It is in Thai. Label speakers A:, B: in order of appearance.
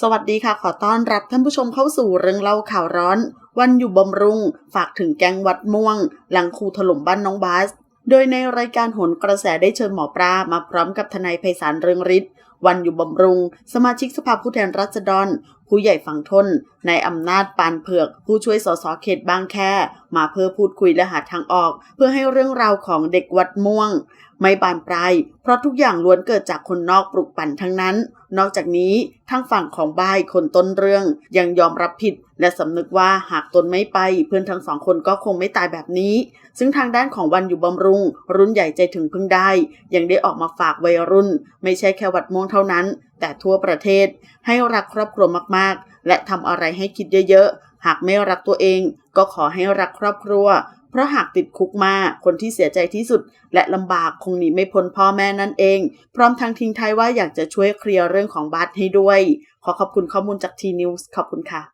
A: สวัสดีค่ะ ขอต้อนรับท่านผู้ชมเข้าสู่เรื่องเล่าข่าวร้อน วันอยู่บำรุง ฝากถึงแก๊งวัดม่วง หลังครูถล่มบ้านน้องบาส โดยในรายการโหนกระแสได้เชิญหมอปลามาพร้อมกับทนายไพศาลเรืองฤทธิ์วันอยู่บำรุง สมาชิกสภาผู้แทนราษฎร ผู้ใหญ่ฝั่งทนนายอำนาจปานเผือก ผู้ช่วยสสเขตบางแค มาเพื่อพูดคุยและหาทางออก เพื่อให้เรื่องราวของเด็กวัดม่วง ไม่บานปลายเพราะทุกอย่างล้วนเกิดจากคนนอกปลุกปั่นทั้งนั้น นอกจากนี้ทางฝั่งของบายคนต้นเรื่อง ยังยอมรับผิด และสำนึกว่าหากตนไม่ไป เพื่อนทั้งสองคนก็คงไม่ตายแบบนี้ ซึ่งทางด้านของวันอยู่บำรุง รุ่นใหญ่ใจถึงพึ่งได้ ยังได้ออกมาฝากวัยรุ่น ไม่ใช่แค่วัดม่วงเท่านั้น แต่ทั่วประเทศให้รักครอบครัวมากๆ และทำอะไรให้คิดเยอะๆ หากไม่รักตัวเอง ก็ขอให้รักครอบครัว เพราะหากติดคุกมาคนที่เสียใจที่สุด และลำบากคงหนีไม่พ้นพ่อแม่นั่นเอง พร้อมทั้งทิ้งท้ายว่าอยากจะช่วยเคลียร์เรื่องของบัสให้ด้วย ขอขอบคุณข้อมูลจากทีนิวส์ขอบคุณค่ะ